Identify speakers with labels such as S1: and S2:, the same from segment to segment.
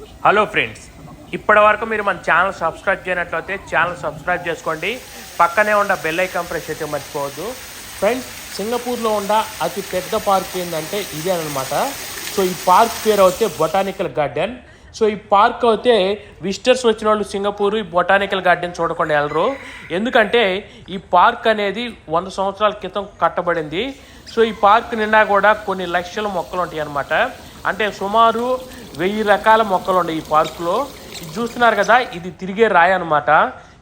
S1: Hello friends ఇప్పటి వరకు మీరు మన ఛానల్ సబ్స్క్రైబ్ చేయనట్లయితే ఛానల్ సబ్స్క్రైబ్ చేసుకోండి. పక్కనే ఉన్న బెల్ ఐకాన్ ప్రెస్ అయితే మర్చిపోవద్దు. ఫ్రెండ్స్ సింగపూర్లో ఉన్న అతి పెద్ద పార్క్ ఏంటంటే ఇదే అనమాట సో ఈ పార్క్ పేరు అయితే బొటానికల్ గార్డెన్ సో ఈ పార్క్ అయితే విజిటర్స్ వచ్చిన వాళ్ళు సింగపూర్ ఈ బొటానికల్ గార్డెన్ చూడకుండా వెళ్ళరు ఎందుకంటే ఈ పార్క్ అనేది వంద సంవత్సరాల క్రితం కట్టబడింది. సో ఈ పార్క్ నిండా కూడా కొన్ని లక్షల మొక్కలు ఉంటాయి అన్నమాట అంటే సుమారు వెయ్యి రకాల మొక్కలు ఉన్నాయి ఈ పార్కులో. ఇది చూస్తున్నారు కదా ఇది తిరిగే రాయి అనమాట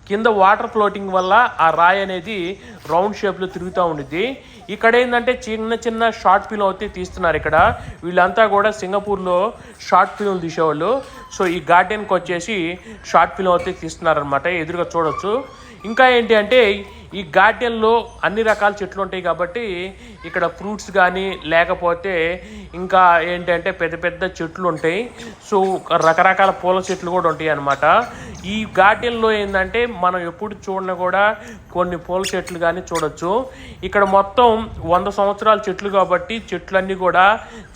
S1: కింద వాటర్ ఫ్లోటింగ్ వల్ల ఆ రాయి అనేది రౌండ్ షేప్లో తిరుగుతూ ఉండిద్ది. ఇక్కడ ఏంటంటే చిన్న చిన్న షార్ట్ ఫిల్మ్ అయితే తీస్తున్నారు ఇక్కడ. వీళ్ళంతా కూడా సింగపూర్లో షార్ట్ ఫిల్మ్ తీసేవాళ్ళు. సో ఈ గార్డెన్కి వచ్చేసి షార్ట్ ఫిల్మ్ అయితే తీస్తున్నారనమాట ఎదురుగా చూడొచ్చు. ఇంకా ఏంటి అంటే ఈ గార్డెన్లో అన్ని రకాల చెట్లు ఉంటాయి కాబట్టి ఇక్కడ ఫ్రూట్స్ కానీ లేకపోతే ఇంకా ఏంటంటే పెద్ద పెద్ద చెట్లు ఉంటాయి. సో రకరకాల పూల చెట్లు కూడా ఉంటాయి అన్నమాట. ఈ గార్డెన్లో ఏంటంటే మనం ఎప్పుడు చూడని కూడా కొన్ని పూల చెట్లు కానీ చూడొచ్చు. ఇక్కడ మొత్తం వంద సంవత్సరాల చెట్లు కాబట్టి చెట్లన్నీ కూడా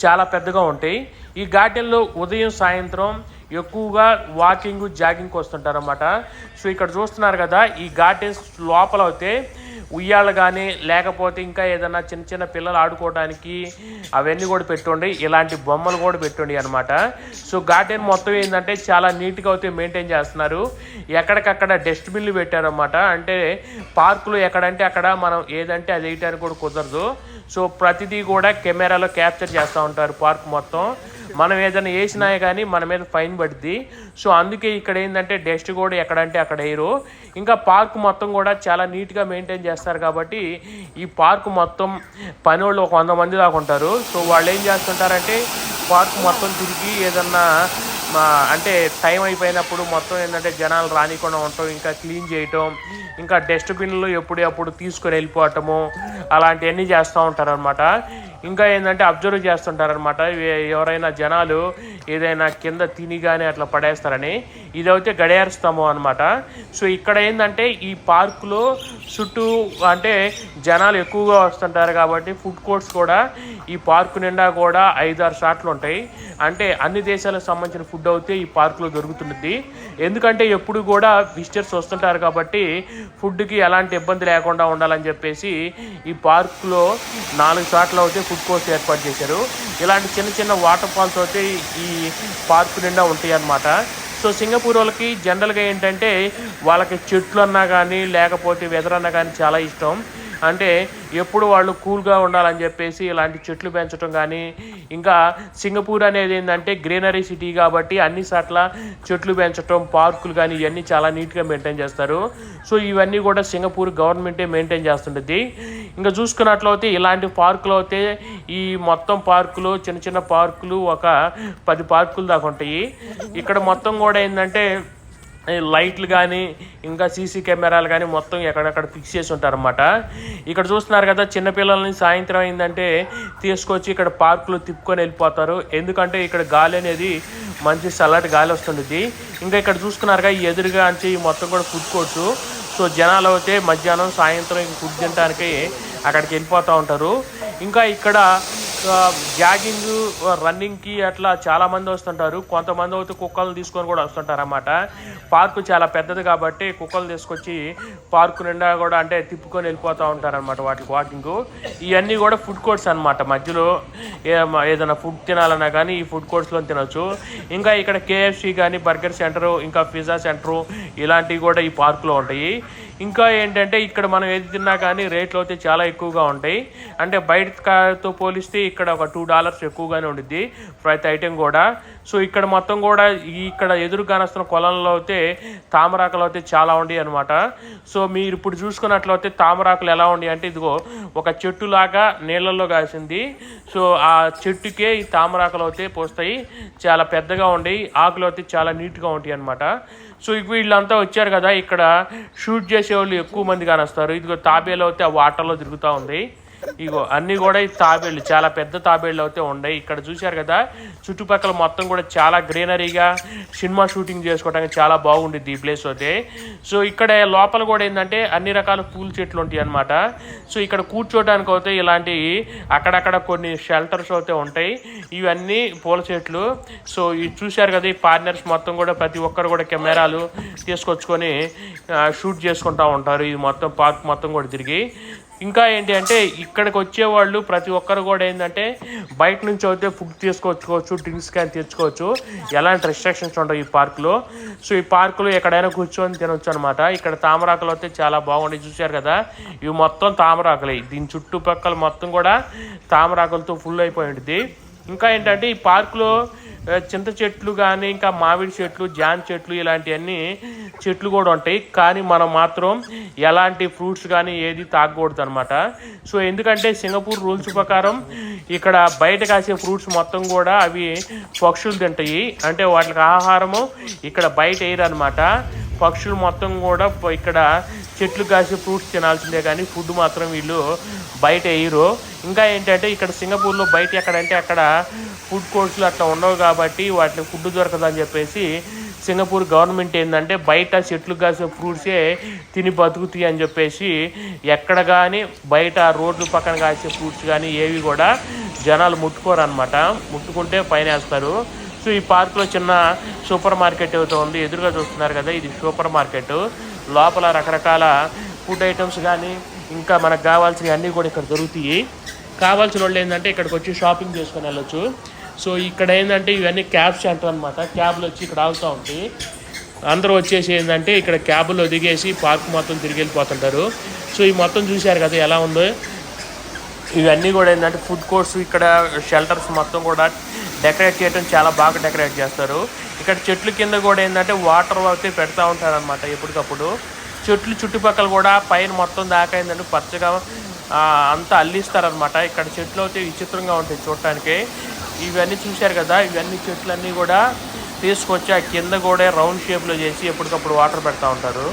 S1: చాలా పెద్దగా ఉంటాయి. ఈ గార్డెన్లో ఉదయం సాయంత్రం ఎక్కువగా వాకింగ్ జాగింగ్కి వస్తుంటారన్నమాట సో ఇక్కడ చూస్తున్నారు కదా ఈ గార్డెన్స్ లోపల అయితే ఉయ్యాలు కానీ లేకపోతే ఇంకా ఏదైనా చిన్న చిన్న పిల్లలు ఆడుకోవడానికి అవన్నీ కూడా పెట్టుండి ఇలాంటి బొమ్మలు కూడా పెట్టుండి అనమాట సో గార్డెన్ మొత్తం ఏంటంటే చాలా నీట్గా అయితే మెయింటైన్ చేస్తున్నారు. ఎక్కడికక్కడ డస్ట్బిన్లు పెట్టారన్నమాట. అంటే పార్కులు ఎక్కడంటే అక్కడ మనం ఏదంటే అది వేయటానికి కూడా కుదరదు. సో ప్రతిదీ కూడా కెమెరాలో క్యాప్చర్ చేస్తూ ఉంటారు పార్క్ మొత్తం. మనం ఏదైనా వేసినా కానీ మన మీద ఫైన్ పడుద్ది. సో అందుకే ఇక్కడ ఏంటంటే డస్ట్ కూడా ఎక్కడంటే అక్కడ వేయరు. ఇంకా పార్క్ మొత్తం కూడా చాలా నీట్గా మెయింటైన్ చేస్తారు కాబట్టి ఈ పార్క్ మొత్తం పని వాళ్ళు ఒక వంద మంది దాకా ఉంటారు. సో వాళ్ళు ఏం చేస్తుంటారంటే పార్క్ మొత్తం తిరిగి ఏదన్నా అంటే టైం అయిపోయినప్పుడు మొత్తం ఏంటంటే జనాలు రానికుండా ఉండటం ఇంకా క్లీన్ చేయటం ఇంకా డస్ట్బిన్లు ఎప్పుడు అప్పుడు తీసుకొని వెళ్ళిపోవటము అలాంటివన్నీ చేస్తూ ఉంటారు అనమాట ఇంకా ఏంటంటే అబ్జర్వ్ చేస్తుంటారనమాట ఎవరైనా జనాలు ఏదైనా కింద తిని కానీ అట్లా పడేస్తారని. ఇదైతే గడియార స్తంభం అనమాట సో ఇక్కడ ఏంటంటే ఈ పార్కులో చుట్టూ అంటే జనాలు ఎక్కువగా వస్తుంటారు కాబట్టి ఫుడ్ కోర్ట్స్ కూడా ఈ పార్కు నిండా కూడా ఐదారు షాట్లు ఉంటాయి. అంటే అన్ని దేశాలకు సంబంధించిన ఫుడ్ అయితే ఈ పార్కులో దొరుకుతుంది ఎందుకంటే ఎప్పుడు కూడా విజిటర్స్ వస్తుంటారు కాబట్టి ఫుడ్కి ఎలాంటి ఇబ్బంది లేకుండా ఉండాలని చెప్పేసి ఈ పార్కులో నాలుగు షాట్లు అయితే ఫుడ్ కోర్ట్స్ ఏర్పాటు చేశారు. ఇలాంటి చిన్న చిన్న వాటర్ ఫాల్స్ అయితే ఈ పార్కు నిండా ఉంటాయి అన్నమాట. సో సింగపూర్ వాళ్ళకి జనరల్గా ఏంటంటే వాళ్ళకి చెట్లు అన్నా కానీ లేకపోతే వెదర్ అన్నా కానీ చాలా ఇష్టం. అంటే ఎప్పుడు వాళ్ళు కూల్గా ఉండాలని చెప్పేసి ఇలాంటి చెట్లు పెంచడం కానీ ఇంకా సింగపూర్ అనేది ఏంటంటే గ్రీనరీ సిటీ కాబట్టి అన్ని చోట్ల చెట్లు పెంచడం పార్కులు కానీ ఇవన్నీ చాలా నీట్గా మెయింటైన్ చేస్తారు. సో ఇవన్నీ కూడా సింగపూర్ గవర్నమెంటే మెయింటైన్ చేస్తుంటుంది. ఇంకా చూసుకున్నట్లయితే ఇలాంటి పార్కులు అయితే ఈ మొత్తం పార్కులు చిన్న చిన్న పార్కులు ఒక పది పార్కులు దాకా ఉంటాయి. ఇక్కడ మొత్తం కూడా ఏంటంటే లైట్లు కానీ ఇంకా సీసీ కెమెరాలు కానీ మొత్తం ఎక్కడెక్కడ ఫిక్స్ చేసి ఉంటారన్నమాట. ఇక్కడ చూస్తున్నారు కదా చిన్నపిల్లల్ని సాయంత్రం అయిందంటే తీసుకొచ్చి ఇక్కడ పార్కులో తిప్పుకొని వెళ్ళిపోతారు. ఎందుకంటే ఇక్కడ గాలి అనేది మంచి చల్లటి గాలి వస్తుంది ఇంకా ఇక్కడ చూసుకున్నారుగా ఈ ఎదురుగా అంచి మొత్తం కూడా ఫుడ్ కోర్ట్స్ సో జనాలు అయితే మధ్యాహ్నం సాయంత్రం ఫుడ్ తినడానికి అక్కడికి వెళ్ళిపోతూ ఉంటారు. ఇంకా ఇక్కడ జాగింగ్ రన్నింగ్కి అట్లా చాలా మంది వస్తుంటారు. కొంతమంది అయితే కుక్కలు తీసుకొని కూడా వస్తుంటారు అన్నమాట పార్కు చాలా పెద్దది కాబట్టి కుక్కలు తీసుకొచ్చి పార్కు నిండా కూడా అంటే తిప్పుకొని వెళ్ళిపోతూ ఉంటారు అనమాట వాటికి వాకింగ్. ఇవన్నీ కూడా ఫుడ్ కోర్ట్స్ అన్నమాట. మధ్యలో ఏదైనా ఫుడ్ తినాలన్నా కానీ ఈ ఫుడ్ కోర్ట్స్లో తినొచ్చు. ఇంకా ఇక్కడ కేఎఫ్సి కానీ బర్గర్ సెంటరు ఇంకా పిజ్జా సెంటరు ఇలాంటివి కూడా ఈ పార్కులో ఉంటాయి. ఇంకా ఏంటంటే ఇక్కడ మనం ఏది తిన్నా కానీ రేట్లు అయితే చాలా ఎక్కువగా ఉంటాయి. అంటే బయటతో పోలిస్తే ఇక్కడ ఒక టూ డాలర్స్ ఎక్కువగానే ఉండిద్ది ప్రతి ఐటెం కూడా. సో ఇక్కడ మొత్తం కూడా ఇక్కడ ఎదురుగానొస్తున్న కొలంలో అయితే తామరాకులు అయితే చాలా ఉండేవి అనమాట సో మీరు ఇప్పుడు చూసుకున్నట్లయితే తామరాకులు ఎలా ఉండి అంటే ఇదిగో ఒక చెట్టు లాగా నీళ్ళల్లో కాసింది. సో ఆ చెట్టుకే ఈ తామరాకులు అయితే పోస్తాయి. చాలా పెద్దగా ఉండేవి ఆకులు అయితే చాలా నీట్గా ఉంటాయి అనమాట సో ఇక వీళ్ళంతా వచ్చారు కదా ఇక్కడ షూట్ చేసే వాళ్ళు ఎక్కువ మంది కానొస్తారు. ఇదిగో తాబేలో అయితే ఆ వాటర్లో తిరుగుతూ ఉంది. ఇగో అన్నీ కూడా ఈ తాబేళ్ళు చాలా పెద్ద తాబేళ్ళు అయితే ఉన్నాయి. ఇక్కడ చూశారు కదా చుట్టుపక్కల మొత్తం కూడా చాలా గ్రీనరీగా సినిమా షూటింగ్ చేసుకోవడానికి చాలా బాగుండిద్ది ఈ ప్లేస్ అయితే. సో ఇక్కడ లోపల కూడా ఏంటంటే అన్ని రకాల పూల చెట్లు ఉంటాయి అన్నమాట. సో ఇక్కడ కూర్చోడానికి అయితే ఇలాంటి అక్కడక్కడ కొన్ని షెల్టర్స్ అయితే ఉంటాయి. ఇవన్నీ పూల చెట్లు. సో ఇది చూశారు కదా ఈ పార్ట్నర్స్ మొత్తం కూడా ప్రతి ఒక్కరు కూడా కెమెరాలు తీసుకొచ్చుకొని షూట్ చేసుకుంటా ఉంటారు. ఇది మొత్తం పార్క్ మొత్తం కూడా తిరిగి. ఇంకా ఏంటి అంటే ఇక్కడికి వచ్చేవాళ్ళు ప్రతి ఒక్కరు కూడా ఏంటంటే బయట నుంచి అయితే ఫుడ్ తీసుకొచ్చుకోవచ్చు డ్రింక్స్ కానీ తెచ్చుకోవచ్చు. ఎలాంటి రెస్ట్రిక్షన్స్ ఉండవు ఈ పార్క్లో. సో ఈ పార్కులో ఎక్కడైనా కూర్చొని తినొచ్చు అనమాట ఇక్కడ తామరాకులు అయితే చాలా బాగుండి చూశారు కదా? ఇవి మొత్తం తామరాకులే. దీని చుట్టుపక్కల మొత్తం కూడా తామరాకులతో ఫుల్ అయిపోయి ఉంటుంది ఇంకా ఏంటంటే ఈ పార్కులో చింత చెట్లు కానీ ఇంకా మామిడి చెట్లు జాన్ చెట్లు ఇలాంటివన్నీ చెట్లు కూడా ఉంటాయి. కానీ మనం మాత్రం ఎలాంటి ఫ్రూట్స్ కానీ ఏది తాగకూడదు అనమాట సో ఎందుకంటే సింగపూర్ రూల్స్ ప్రకారం ఇక్కడ బయట కాసే ఫ్రూట్స్ మొత్తం కూడా అవి పక్షులు తింటాయి. అంటే వాటికి ఆహారము ఇక్కడ బయట వేయరు అనమాట పక్షులు మొత్తం కూడా ఇక్కడ చెట్లు కాసే ఫ్రూట్స్ తినాల్సిందే కానీ ఫుడ్ మాత్రం వీళ్ళు బయట వేయరు. ఇంకా ఏంటంటే ఇక్కడ సింగపూర్లో బయట ఎక్కడంటే అక్కడ ఫుడ్ కోర్ట్స్లు అట్లా ఉండవు కాబట్టి వాటిని ఫుడ్ దొరకదని చెప్పేసి సింగపూర్ గవర్నమెంట్ ఏంటంటే బయట చెట్లు కాసే ఫ్రూట్సే తిని బతుకుతాయి అని చెప్పేసి ఎక్కడ కానీ బయట రోడ్ల పక్కన కాసే ఫ్రూట్స్ కానీ ఏవి కూడా జనాలు ముట్టుకోరు అనమాట ముట్టుకుంటే పైన వేస్తారు. సో ఈ పార్క్లో చిన్న సూపర్ మార్కెట్ ఏదో ఉంది. ఎదురుగా చూస్తున్నారు కదా ఇది సూపర్ మార్కెట్. లోపల రకరకాల ఫుడ్ ఐటమ్స్ కానీ ఇంకా మనకు కావాల్సినవి అన్నీ కూడా ఇక్కడ దొరుకుతాయి. కావాల్సిన వాళ్ళు ఏంటంటే ఇక్కడికి వచ్చి షాపింగ్ చేసుకొని వెళ్ళొచ్చు. సో ఇక్కడ ఏంటంటే ఇవన్నీ క్యాబ్ సెంటర్ అనమాట క్యాబ్లు వచ్చి ఇక్కడ ఆగుతూ ఉంటాయి అందరూ వచ్చేసి ఏంటంటే ఇక్కడ క్యాబ్లో దిగేసి పార్క్ మొత్తం తిరిగి వెళ్ళిపోతుంటారు. సో ఈ మొత్తం చూశారు కదా ఎలా ఉందో. ఇవన్నీ కూడా ఏంటంటే ఫుడ్ కోర్ట్స్ ఇక్కడ షెల్టర్స్ మొత్తం కూడా డెకరేట్ చేయడం చాలా బాగా డెకరేట్ చేస్తారు. ఇక్కడ చెట్ల కింద కూడా ఏంటంటే వాటర్ అయితే పెడతా ఉంటారనమాట ఎప్పటికప్పుడు. చెట్లు చుట్టుపక్కల కూడా పైన మొత్తం దాకా ఏంటంటే పచ్చగా అంతా అల్లిస్తారనమాట ఇక్కడ చెట్లు అయితే విచిత్రంగా ఉంటాయి చూడటానికి. ఇవన్నీ చూశారు కదా ఇవన్నీ చెట్లన్నీ కూడా తీసుకొచ్చి ఆ కింద కూడా రౌండ్ షేప్లో చేసి ఎప్పటికప్పుడు వాటర్ పెడతా ఉంటారు.